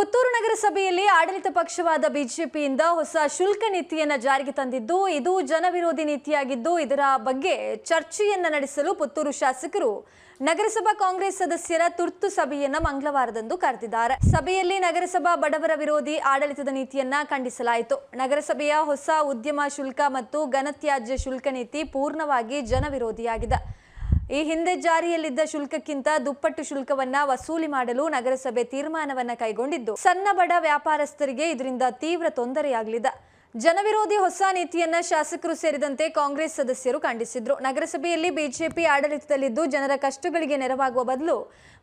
ಪುತ್ತೂರು ನಗರಸಭೆಯಲ್ಲಿ ಆಡಳಿತ ಪಕ್ಷವಾದ ಬಿಜೆಪಿಯಿಂದ ಹೊಸ ಶುಲ್ಕ ನೀತಿಯನ್ನು ಜಾರಿಗೆ ತಂದಿದ್ದು, ಇದು ಜನವಿರೋಧಿ ನೀತಿಯಾಗಿದ್ದು, ಇದರ ಬಗ್ಗೆ ಚರ್ಚೆಯನ್ನ ನಡೆಸಲು ಪುತ್ತೂರು ಶಾಸಕರು ನಗರಸಭಾ ಕಾಂಗ್ರೆಸ್ ಸದಸ್ಯರ ತುರ್ತು ಸಭೆಯನ್ನ ಮಂಗಳವಾರದಂದು ಕರೆದಿದ್ದಾರೆ. ಸಭೆಯಲ್ಲಿ ನಗರಸಭಾ ಬಡವರ ವಿರೋಧಿ ಆಡಳಿತದ ನೀತಿಯನ್ನ ಖಂಡಿಸಲಾಯಿತು. ನಗರಸಭೆಯ ಹೊಸ ಉದ್ಯಮ ಶುಲ್ಕ ಮತ್ತು ಘನತ್ಯಾಜ್ಯ ಶುಲ್ಕ ನೀತಿ ಪೂರ್ಣವಾಗಿ ಜನವಿರೋಧಿಯಾಗಿದೆ. ಈ ಹಿಂದೆ ಜಾರಿಯಲ್ಲಿದ್ದ ಶುಲ್ಕಕ್ಕಿಂತ ದುಪ್ಪಟ್ಟು ಶುಲ್ಕವನ್ನ ವಸೂಲಿ ಮಾಡಲು ನಗರಸಭೆ ತೀರ್ಮಾನವನ್ನ ಕೈಗೊಂಡಿದ್ದು, ಸಣ್ಣ ಬಡ ವ್ಯಾಪಾರಸ್ಥರಿಗೆ ಇದರಿಂದ ತೀವ್ರ ತೊಂದರೆಯಾಗಲಿದೆ. ಜನವಿರೋಧಿ ಹೊಸ ನೀತಿಯನ್ನ ಶಾಸಕರು ಸೇರಿದಂತೆ ಕಾಂಗ್ರೆಸ್ ಸದಸ್ಯರು ಖಂಡಿಸಿದ್ರು. ನಗರಸಭೆಯಲ್ಲಿ ಬಿಜೆಪಿ ಆಡಳಿತದಲ್ಲಿದ್ದು ಜನರ ಕಷ್ಟಗಳಿಗೆ ನೆರವಾಗುವ ಬದಲು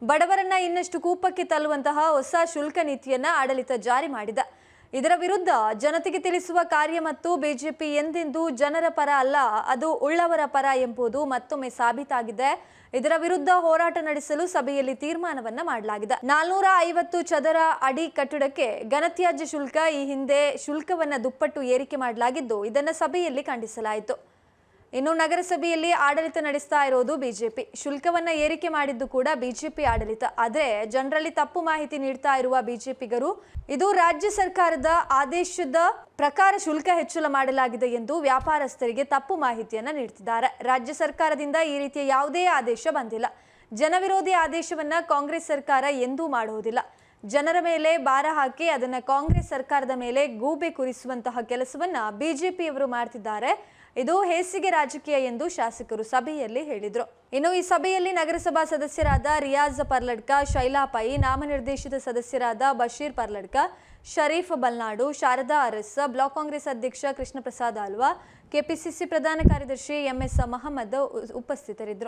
ಬಡವರನ್ನ ಇನ್ನಷ್ಟು ಕೂಪಕ್ಕೆ ತಲ್ಲುವಂತಹ ಹೊಸ ಶುಲ್ಕ ನೀತಿಯನ್ನ ಆಡಳಿತ ಜಾರಿ ಮಾಡಿದೆ. ಇದರ ವಿರುದ್ಧ ಜನತೆಗೆ ತಿಳಿಸುವ ಕಾರ್ಯ ಮತ್ತು ಬಿಜೆಪಿ ಎಂದೆಂದೂ ಜನರ ಪರ ಅಲ್ಲ, ಅದು ಉಳ್ಳವರ ಪರ ಎಂಬುದು ಮತ್ತೊಮ್ಮೆ ಸಾಬೀತಾಗಿದೆ. ಇದರ ವಿರುದ್ಧ ಹೋರಾಟ ನಡೆಸಲು ಸಭೆಯಲ್ಲಿ ತೀರ್ಮಾನವನ್ನ ಮಾಡಲಾಗಿದೆ. ನಾಲ್ನೂರ ಐವತ್ತು ಚದರ ಅಡಿ ಕಟ್ಟಡಕ್ಕೆ ಘನತ್ಯಾಜ್ಯ ಶುಲ್ಕ, ಈ ಹಿಂದೆ ಶುಲ್ಕವನ್ನ ದುಪ್ಪಟ್ಟು ಏರಿಕೆ ಮಾಡಲಾಗಿದ್ದು, ಇದನ್ನ ಸಭೆಯಲ್ಲಿ ಖಂಡಿಸಲಾಯಿತು. ಇನ್ನು ನಗರಸಭೆಯಲ್ಲಿ ಆಡಳಿತ ನಡೆಸ್ತಾ ಇರೋದು ಬಿಜೆಪಿ. ಶುಲ್ಕವನ್ನ ಏರಿಕೆ ಮಾಡಿದ್ದು ಕೂಡ ಬಿಜೆಪಿ ಆಡಳಿತ. ಆದ್ರೆ ಜನರಲ್ಲಿ ತಪ್ಪು ಮಾಹಿತಿ ನೀಡ್ತಾ ಇರುವ ಬಿಜೆಪಿಗರು, ಇದು ರಾಜ್ಯ ಸರ್ಕಾರದ ಆದೇಶದ ಪ್ರಕಾರ ಶುಲ್ಕ ಹೆಚ್ಚಳ ಮಾಡಲಾಗಿದೆ ಎಂದು ವ್ಯಾಪಾರಸ್ಥರಿಗೆ ತಪ್ಪು ಮಾಹಿತಿಯನ್ನ ನೀಡ್ತಿದ್ದಾರೆ. ರಾಜ್ಯ ಸರ್ಕಾರದಿಂದ ಈ ರೀತಿಯ ಯಾವುದೇ ಆದೇಶ ಬಂದಿಲ್ಲ. ಜನವಿರೋಧಿ ಆದೇಶವನ್ನ ಕಾಂಗ್ರೆಸ್ ಸರ್ಕಾರ ಎಂದೂ ಮಾಡುವುದಿಲ್ಲ ಜನರ ಮೇಲೆ ಭಾರ ಹಾಕಿ ಅದನ್ನ ಕಾಂಗ್ರೆಸ್ ಸರ್ಕಾರದ ಮೇಲೆ ಗೂಬೆ ಕುರಿಸುವಂತಹ ಕೆಲಸವನ್ನ ಬಿಜೆಪಿಯವರು ಮಾಡ್ತಿದ್ದಾರೆ. ಇದು ಹೇಸಿಗೆ ರಾಜಕೀಯ ಎಂದು ಶಾಸಕರು ಸಭೆಯಲ್ಲಿ ಹೇಳಿದರು. ಇನ್ನು ಈ ಸಭೆಯಲ್ಲಿ ನಗರಸಭಾ ಸದಸ್ಯರಾದ ರಿಯಾಜ್ ಪರ್ಲಡ್ಕ, ಶೈಲಾ ಪೈ, ನಾಮನಿರ್ದೇಶಿತ ಸದಸ್ಯರಾದ ಬಶೀರ್ ಪರ್ಲಡ್ಕ, ಶರೀಫ್ ಬಲ್ನಾಡು, ಶಾರದಾ ಅರಸ್, ಬ್ಲಾಕ್ ಕಾಂಗ್ರೆಸ್ ಅಧ್ಯಕ್ಷ ಕೃಷ್ಣ ಪ್ರಸಾದ್ ಆಲ್ವಾ ಕೆಪಿಸಿಸಿ ಪ್ರಧಾನ ಕಾರ್ಯದರ್ಶಿ ಎಂಎಸ್ ಮಹಮ್ಮದ್ ಉಪಸ್ಥಿತರಿದ್ದರು.